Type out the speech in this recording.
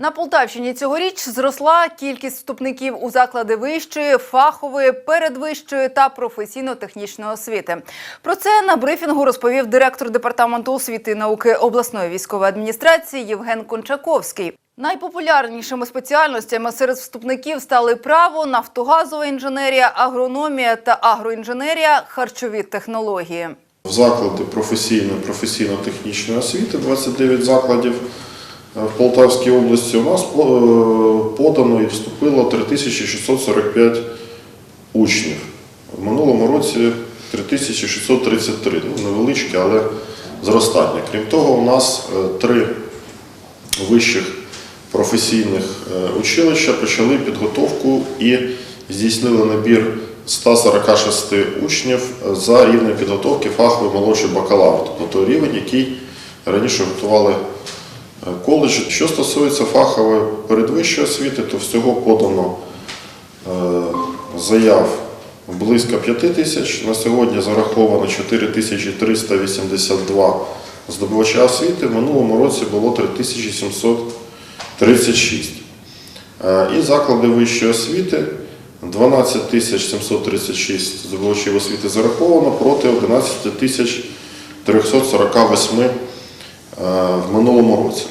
На Полтавщині цьогоріч зросла кількість вступників у заклади вищої, фахової, передвищої та професійно-технічної освіти. Про це на брифінгу розповів директор департаменту освіти і науки обласної військової адміністрації Євген Кончаковський. Найпопулярнішими спеціальностями серед вступників стали право, нафтогазова інженерія, агрономія та агроінженерія, харчові технології. В заклади професійної професійно-технічної освіти 29 закладів в Полтавській області у нас е, подано і вступило 3645 учнів. В минулому році 3633, ну, невеличке, але зростання. Крім того, у нас е, три вищих професійних е, училища почали підготовку і здійснили набір 146 учнів за рівнем підготовки фаховий молодший бакалавр, тобто той рівень, який раніше готували е, коледжі. Що стосується фахової передвищої освіти, то всього подано е, заяв близько 5 тисяч. На сьогодні зараховано 4382 здобувача освіти. В минулому році було 3736. Е, І заклади вищої освіти 12 736 здобувачів освіти зараховано проти 11 348 е, в минулому році.